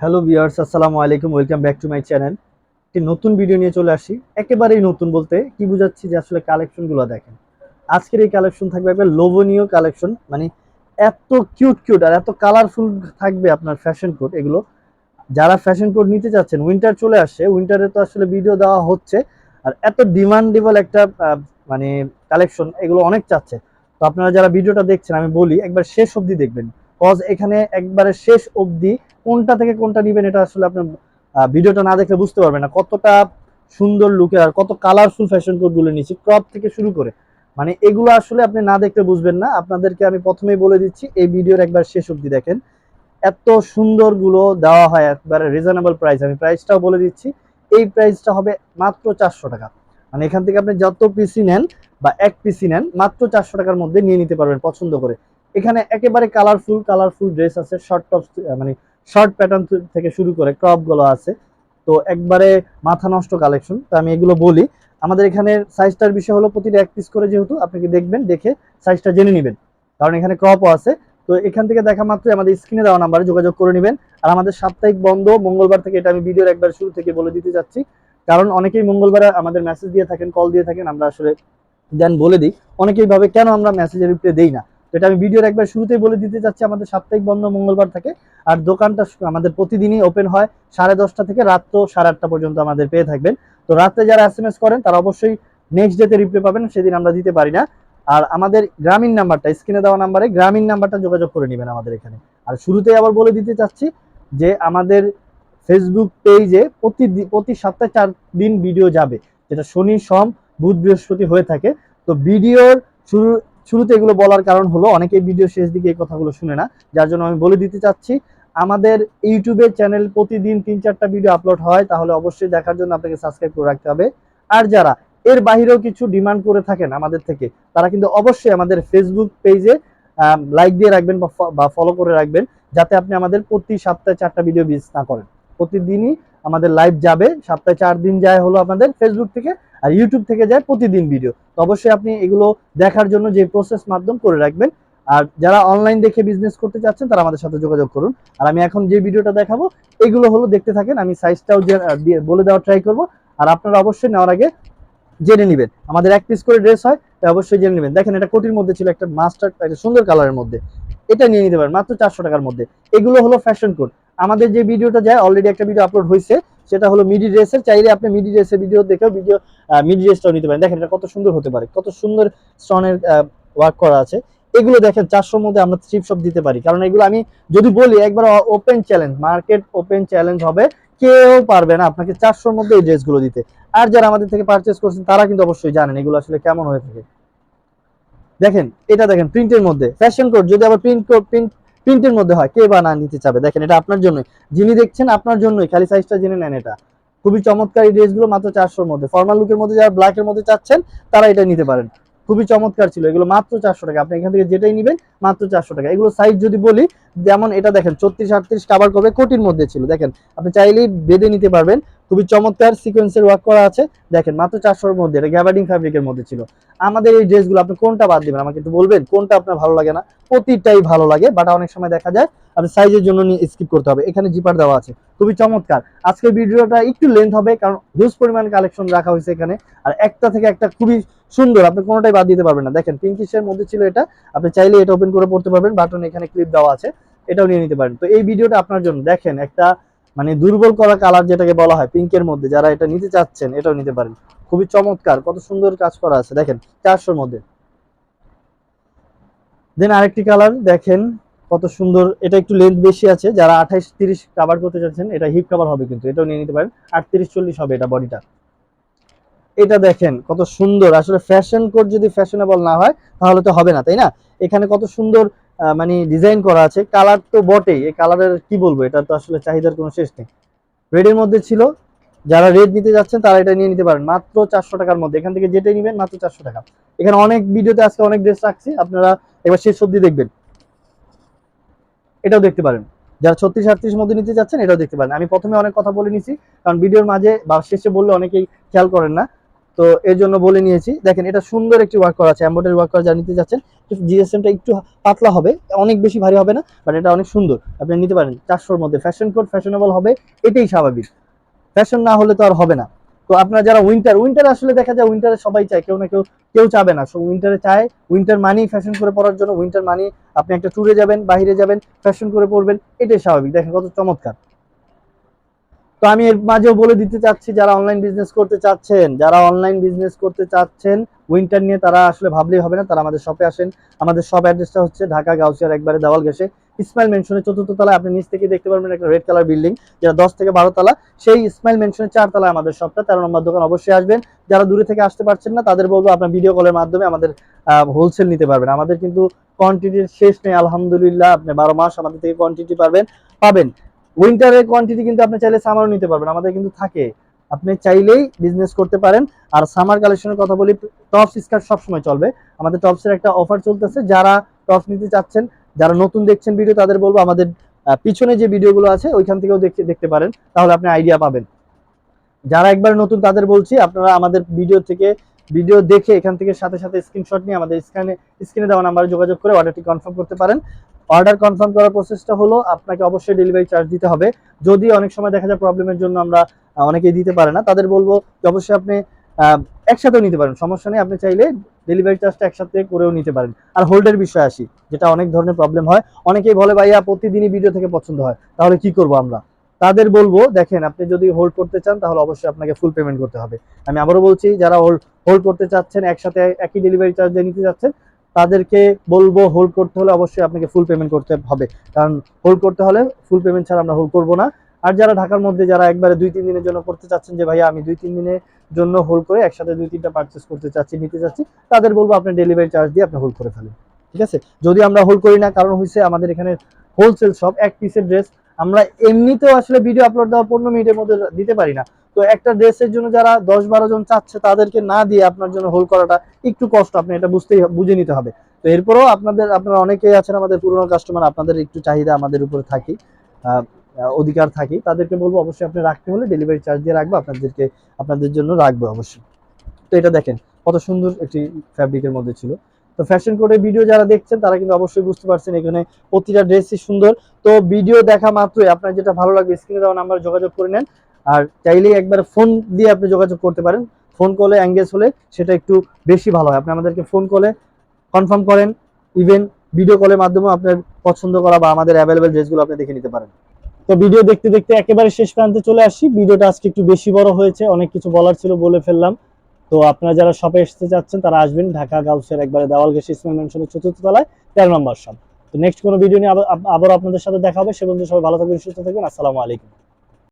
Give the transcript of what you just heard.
Hello viewers আসসালামু আলাইকুম welcome back to my channel একটি নতুন ভিডিও নিয়ে চলে আসি। একেবারেই নতুন বলতে কি বুঝাচ্ছি যে আসলে কালেকশনগুলো দেখেন। আজকের এই কালেকশন থাকবে একবার লোভনীয় কালেকশন মানে এত কিউট কিউট আর এত কালারফুল থাকবে আপনার ফ্যাশন কোড এগুলো। যারা ফ্যাশন কোড নিতে চাচ্ছেন উইন্টার চলে আসছে উইন্টারে তো আসলে ভিডিও দেওয়া হচ্ছে। আর এত ডিমান্ডেবল একটা মানে কালেকশন এগুলো অনেক চাচ্ছে। তো আপনারা যারা ভিডিওটা দেখছেন, আমি বলি, একবার শেষ অবধি দেখবেন। কজ এখানে একবারে শেষ অবধি কোনটা থেকে কোনটা নিবেন এটা আসলে আপনার ভিডিওটা না দেখলে বুঝতে পারবেন না। কতটা সুন্দর লুকের আর কত কালারফুল ফ্যাশন কোডগুলো নিয়েছি। ক্রপ থেকে শুরু করে। মানে এগুলো আসলে আপনি না দেখলে বুঝবেন না। আপনাদেরকে আমি প্রথমেই বলে দিচ্ছি, এই ভিডিওর একবার শেষ অবধি দেখেন। এত সুন্দরগুলো দেওয়া হয় একবারে রিজনেবল প্রাইস আমি প্রাইসটাও বলে দিচ্ছি। এই প্রাইসটা হবে মাত্র চারশো টাকা। মানে এখান থেকে আপনি যত পিসি নেন বা এক পিসি নেন, মাত্র চারশো টাকার মধ্যে নিয়ে নিতে পারবেন পছন্দ করে। এখানে একেবারে কালারফুল কালারফুল ড্রেস আছে শর্ট টপ মানে শর্ট প্যাটার্ন থেকে শুরু করে ক্রপগুলো আছে। তো একবারে মাথা নষ্ট কালেকশন তো আমি এগুলো বলি। আমাদের এখানে সাইজটার বিষয় হলো প্রতিটা এক পিস করে যেহেতু, আপনি কি দেখবেন, দেখে সাইজটা জেনে নেবেন। কারণ এখানে ক্রপও আছে। তো এখান থেকে দেখা মাত্রই আমাদের স্ক্রিনে দেওয়া নাম্বারে যোগাযোগ করে নেবেন। আর আমাদের সাপ্তাহিক বন্ধ, মঙ্গলবার থেকে এটা আমি ভিডিওর একবার শুরু থেকে বলে দিতে যাচ্ছি। কারণ অনেকেই মঙ্গলবারে আমাদের মেসেজ দিয়ে থাকেন কল দিয়ে থাকেন, আমরা আসলে দেন বলে দিই। অনেকেই ভাবে, কেন আমরা মেসেজের রিপ্লাই দেই না? এটা আমি ভিডিওর একবার শুরুতেই বলে দিতে চাচ্ছি, আমাদের সাপ্তাহিক বন্ধ মঙ্গলবার থাকে। আর দোকানটা আমাদের প্রতিদিনই ওপেন হয় সাড়ে দশটা থেকে রাত্র সাড়ে আটটা পর্যন্ত আমাদের পেয়ে থাকবেন। তো রাতে যারা এস এম এস করেন, তারা অবশ্যই নেক্সট ডেতে রিপ্লাই পাবেন, সেদিন আমরা দিতে পারি না। আর আমাদের গ্রামীণ নাম্বারটা স্ক্রিনে দেওয়া নাম্বারে গ্রামীণ নাম্বারটা যোগাযোগ করে নেবেন আমাদের এখানে। আর শুরুতেই আবার বলে দিতে চাচ্ছি যে, আমাদের ফেসবুক পেজে প্রতি প্রতি সপ্তাহে চার দিন ভিডিও যাবে, যেটা শনি, সোম, বুধ, বৃহস্পতি হয়ে থাকে। তো ভিডিওর শুরু শুরুতে এগুলো বলার কারণ হলো, অনেকেই ভিডিও শেষ দিকে এই কথাগুলো শুনে না। যার জন্য আমি বলে দিতে চাচ্ছি, আমাদের ইউটিউবে চ্যানেল প্রতিদিন তিন চারটা ভিডিও আপলোড হয়, তাহলে অবশ্যই দেখার জন্য আপনাকে সাবস্ক্রাইব করে রাখতে হবে। আর যারা এর বাইরেও কিছু ডিমান্ড করে থাকেন আমাদের থেকে, তারা কিন্তু অবশ্যই আমাদের ফেসবুক পেজে লাইক দিয়ে রাখবেন বা ফলো করে রাখবেন, যাতে আপনি আমাদের প্রতি সপ্তাহে চারটা ভিডিও মিস না করেন। প্রতিদিনই আমাদের লাইভ যাবে, সপ্তাহে চার দিন যায় হলো আমাদের ফেসবুক থেকে। আর ইউটিউব থেকে যায় প্রতিদিন ভিডিও তো অবশ্যই আপনি এগুলো দেখার জন্য যে প্রসেস মাধ্যম করে রাখবেন। আর যারা অনলাইন দেখে বিজনেস করতে চাচ্ছেন, তারা আমাদের সাথে যোগাযোগ করুন। আর আমি এখন যে ভিডিওটা দেখাবো, এগুলো হলো দেখতে থাকেন, আমি সাইজটাও বলে দেওয়ার ট্রাই করব। আর আপনারা অবশ্যই নেওয়ার আগে জেনে নেবেন। আমাদের এক পিস করে ড্রেস হয়, তাই অবশ্যই জেনে নেবেন। দেখেন, এটা কোটির মধ্যে ছিল একটা মাস্টার একটা সুন্দর কালারের মধ্যে। এটা নিয়ে নিতে পারেন, মাত্র চারশো টাকার মধ্যে। এগুলো হলো ফ্যাশন কোড আমাদের যে ভিডিওটা যায় অলরেডি একটা ভিডিও আপলোড হয়েছে সেটা হলো মিডি ড্রেসের চাইলে আপনি মিডি ড্রেসের ভিডিও দেখেও ভিডিও মিডি ড্রেসটাও নিতে পারেন। দেখেন এটা কত সুন্দর হতে পারে। কত সুন্দর স্টোনের ওয়ার্ক করা আছে। এগুলো দেখেন, চারশোর মধ্যে আমরা থ্রিপ শপ দিতে পারি। কারণ এগুলো আমি যদি বলি, একবার open challenge market open challenge হবে, কেউ পারবে না আপনাকে চারশোর মধ্যে এই ড্রেসগুলো দিতে। আর যারা আমাদের থেকে পারচেস করছেন, তারা কিন্তু অবশ্যই জানেন এগুলো আসলে কেমন হয়ে থাকে। দেখেন, এটা দেখেন প্রিন্টের মধ্যে। ফ্যাশন কোড যদি আবার প্রিন্ট কোড প্রিন্ট প্রিন্টের মধ্যে হয়, কে বা না নিতে চাবে? দেখেন, এটা আপনার জন্যই। যিনি দেখছেন, আপনার জন্যই। খালি সাইজটা জেনে নেন এটা। খুবই চমৎকার এই ড্রেসগুলো মাত্র চারশোর মধ্যে। ফর্মাল লুকের মধ্যে যারা ব্ল্যাকের মধ্যে চাচ্ছেন, তারা এটা নিতে পারেন। খুবই চমৎকার ছিল। এগুলো মাত্র চারশো টাকা। আপনি এখান থেকে যেটাই নেবেন, মাত্র চারশো টাকা। এগুলো সাইজ যদি বলি, যেমন এটা দেখেন ছত্রিশ আটত্রিশ কাবার করবে কোটির মধ্যে ছিল। দেখেন, আপনি চাইলেই বেঁধে নিতে পারবেন। খুবই চমৎকার সিকোয়েন্সের ওয়ার্ক করা আছে। দেখেন, মাত্র চারশোর মধ্যে, এটা গ্যাবার্ডিং ফ্যাব্রিকের মধ্যে ছিল। আমাদের এই ড্রেসগুলো আপনি কোনটা বাদ দিবেন? আমাকে একটু বলবেন, কোনটা আপনার ভালো লাগে না? প্রতিটাই ভালো লাগে বাট অনেক সময় দেখা যায় আপনি সাইজের জন্য নিয়ে স্কিপ করতে হবে। এখানে জিপার দেওয়া আছে। খুবই চমৎকার। আজকের ভিডিওটা একটু লেন্থ হবে, কারণ হিউজ পরিমাণ কালেকশন রাখা হয়েছে এখানে। আর একটা থেকে একটা খুবই সুন্দর, আপনি কোনোটাই বাদ দিতে পারবেন না। দেখেন পিঙ্কিশের মধ্যে ছিল এটা। আপনি চাইলে এটা ওপেন করে পড়তে পারবেন বাটন এখানে ক্লিপ দেওয়া আছে। এটাও নিয়ে নিতে পারেন। তো এই ভিডিওটা আপনার জন্য। দেখেন, একটা মানে দুর্বল করা কালার যেটাকে বলা হয় পিঙ্কের মধ্যে, যারা এটা নিতে চাচ্ছেন, এটাও নিতে পারেন। খুবই চমৎকার, কত সুন্দর কাজ করা আছে, দেখেন, চারশোর মধ্যে। দেন আরেকটি কালার দেখেন, কত সুন্দর, এটা একটু লেন্থ বেশি আছে, যারা আঠাইশ, তিরিশ কাভার করতে চাচ্ছেন, এটা হিপ কাভার হবে কিন্তু, এটাও নিয়ে নিতে পারেন, আটত্রিশ, চল্লিশ হবে এটা বডিটা এটা দেখেন, কত সুন্দর, আসলে ফ্যাশন কোড যদি ফ্যাশনেবল না হয়, তাহলে তো হবে না, তাই না? এখানে কত সুন্দর মানে ডিজাইন করা আছে। কালার তো বটেই। এই কালারের কি বলব? এটা তো আসলে চাহিদার কোনো শেষ নেই। রেডের মধ্যে ছিল, যারা রেড নিতে যাচ্ছেন, তারা এটা নিয়ে নিতে পারেন। মাত্র চারশো টাকার মধ্যে। এখান থেকে যেটাই নেবেন, মাত্র চারশো টাকা। এখানে অনেক ভিডিওতে আজকে অনেক ড্রেস রাখছি। আপনারা এবার শেষ অব্দি দেখবেন। এটাও দেখতে পারেন। যারা ছত্রিশ আটত্রিশ মধ্যে নিতে যাচ্ছেন, এটাও দেখতে পারেন। আমি প্রথমে অনেক কথা বলে নিছি। কারণ ভিডিওর মাঝে বা শেষে বললে অনেকেই খেয়াল করেন না। তো এর জন্য বলে নিয়েছি, দেখেন এটা সুন্দর একটি ওয়ার্ক করা আছে এম্বয়ডারি ওয়ার্ক করা যা নিতে যাচ্ছেন জিএসএমটা একটু পাতলা হবে, অনেক বেশি ভারী হবে না বাট এটা অনেক সুন্দর, আপনি নিতে পারেন, চারশোর মধ্যে ফ্যাশন কোড ফ্যাশনেবল হবে, এটাই স্বাভাবিক ফ্যাশন না হলে তো আর হবে না, তো আপনারা যারা উইন্টার উইন্টার আসলে দেখা যায় উইন্টারে সবাই চায়, কেউ না কেউ কেউ চাবে না সব উইন্টারে চায় উইন্টার মানি ফ্যাশন করে পরার জন্য উইন্টার মানি আপনি একটা ট্যুরে যাবেন, বাইরে যাবেন ফ্যাশন করে পরবেন, এটাই স্বাভাবিক, দেখেন কত চমৎকার। তো আমি এর মাঝেও বলে দিতে চাচ্ছি, যারা অনলাইন বিজনেস করতে চাচ্ছেন, যারা অনলাইন বিজনেস করতে চাচ্ছেন উইন্টার নিয়ে তারা আসলে ভাবলেই হবে না, তারা আমাদের শপে আসেন। আমাদের শপ অ্যাড্রেসটা হচ্ছে ঢাকা গাউসিয়ার একবারে দেওয়াল গেছে ইসমাইল মেনশনের চতুর্থ তলায় আপনি নিচ থেকে দেখতে পারবেন একটা রেড কালার বিল্ডিং যেটা দশ থেকে বারো তলা। সেই ইসমাইল মেনশনের চার তলায় আমাদের শপটা তেরো নম্বর দোকান অবশ্যই আসবেন। যারা দূরে থেকে আসতে পারছেন না, তাদের বলব আপনার ভিডিও কলের মাধ্যমে আমাদের হোলসেল নিতে পারবেন। আমাদের কিন্তু কোয়ান্টিটির শেষ নেই, আলহামদুলিল্লাহ, আপনি বারো মাস আমাদের থেকে কোয়ান্টিটি পারবেন, পাবেন। উইন্টারের কোয়ান্টিটি কিন্তু আপনি চাইলে সামারও নিতে পারবেন। আমাদের কিন্তু থাকে। আপনি চাইলেই বিজনেস করতে পারেন। আর সামার কালেকশনের কথা বলি টপস স্কার্ট সবসময় চলবে। আমাদের টপসের একটা অফার চলতেছে। যারা টপস নিতে চাচ্ছেন, যারা নতুন দেখছেন ভিডিও তাদের বলব আমাদের পিছনে যে ভিডিওগুলো আছে, ওইখান থেকেও দেখতে দেখতে পারেন। তাহলে আপনি আইডিয়া পাবেন। যারা একবার নতুন, তাদের বলছি, আপনারা আমাদের ভিডিও থেকে ভিডিও দেখে, এখান থেকে সাথে সাথে স্ক্রিনশট নিয়ে আমাদের স্ক্যানে স্ক্রিনে দেওয়া নাম্বারে যোগাযোগ করে অর্ডারটি কনফার্ম করতে পারেন। অর্ডার কনফার্ম করার প্রসেসটা হলো, আপনাকে অবশ্যই ডেলিভারি চার্জ দিতে হবে। যদি অনেক সময় দেখা যায় প্রবলেমের জন্য আমরা অনেকেই দিতে পারে না, তাদের বলব যে অবশ্যই আপনি একসাথেও নিতে পারেন। সমস্যা নেই, আপনি চাইলে ডেলিভারি চার্জটা একসাথে করেও নিতে পারেন। আর হোল্ডের বিষয় আসি, যেটা অনেক ধরনের প্রবলেম হয়। অনেকেই বলে, ভাইয়া, প্রতিদিনই ভিডিও থেকে পছন্দ হয়, তাহলে কি করব আমরা? তাদের বলব, দেখেন, আপনি যদি হোল্ড করতে চান, তাহলে অবশ্যই আপনাকে ফুল পেমেন্ট করতে হবে। আমি আবারও বলছি, যারা হোল্ড হোল্ড করতে চাচ্ছেন, একসাথে একই ডেলিভারি চার্জ দিয়ে নিতে যাচ্ছেন তাদেরকে বলব হোল্ড করতে হলে অবশ্যই আপনাকে ফুল পেমেন্ট করতে হবে। কারণ হোল্ড করতে হলে ফুল পেমেন্ট ছাড়া আমরা হোল্ড করব না। আর যারা ঢাকার মধ্যে, যারা একবারে দুই, তিন দিনের জন্য করতে চাচ্ছেন যে, ভাইয়া, আমি দুই, তিন দিনের জন্য হোল্ড করে একসাথে দুই, তিনটা পারচেস করতে চাচ্ছি, নিতে চাচ্ছি, তাদের বলব আপনি ডেলিভারি চার্জ দিয়ে আপনি হোল্ড করে ফেলেন। ঠিক আছে? যদি আমরা হোল্ড করি না, কারণ হচ্ছে আমাদের এখানে হোলসেল শপ এক পিসের ড্রেস আমরা এমনিতেও আসলে ভিডিও আপলোড দেওয়া পনেরো মিনিটের মধ্যে দিতে পারি না। তো একটা ড্রেসের জন্য যারা দশ বারো জন চাচ্ছে, তাদেরকে না দিয়ে আপনার জন্য হোল্ড করাটা একটু কষ্ট। আপনি এটা বুঝতেই বুঝে নিতে হবে। তো এরপরেও আপনাদের, আপনারা অনেকেই আছেন আমাদের পুরনো কাস্টমার আপনাদের একটু চাহিদা আমাদের উপরে থাকি অধিকার থাকি। তাদেরকে বলব, অবশ্যই আপনি রাখতে হলে ডেলিভারি চার্জ দিয়ে রাখব, আপনাদেরকে, আপনাদের জন্য রাখব অবশ্যই। তো এটা দেখেন, কত সুন্দর একটি ফ্যাব্রিকের মধ্যে ছিল। তো ফ্যাশন কোডের ভিডিও যারা দেখছেন, তারা কিন্তু অবশ্যই বুঝতে পারছেন এখানে প্রতিটা ড্রেসই সুন্দর। তো ভিডিও দেখা মাত্রই আপনার যেটা ভালো লাগবে স্ক্রিনে দেওয়া নাম্বার যোগাযোগ করে নেন। আর চাইলেই একবার ফোন দিয়ে আপনি যোগাযোগ করতে পারেন। ফোন কলে অ্যাঙ্গেজ হলে সেটা একটু বেশি ভালো হয়। আপনি আমাদেরকে ফোন কলে কনফার্ম করেন ইভেন ভিডিও কলের মাধ্যমে আপনার পছন্দ করা বা আমাদের অ্যাভেলেবেল ড্রেসগুলো আপনি দেখে নিতে পারেন। তো ভিডিও দেখতে দেখতে একেবারে শেষ প্রান্তে চলে আসি। ভিডিওটা আজকে একটু বেশি বড় হয়েছে, অনেক কিছু বলার ছিল বলে ফেললাম। তো আপনারা যারা শপে আসতে চাচ্ছেন তারা আসবেন ঢাকা গাউসের একবারে দেওয়াল গেছে ইসমাইল মেনশনের চতুর্থ তলায়, তেরো নম্বর শপ তো নেক্সট কোনো ভিডিও নিয়ে আবার আবার আপনাদের সাথে দেখা হবে। সে বন্ধু সবাই ভালো থাকবেন, সুস্থ থাকবেন। আসসালামু আলাইকুম।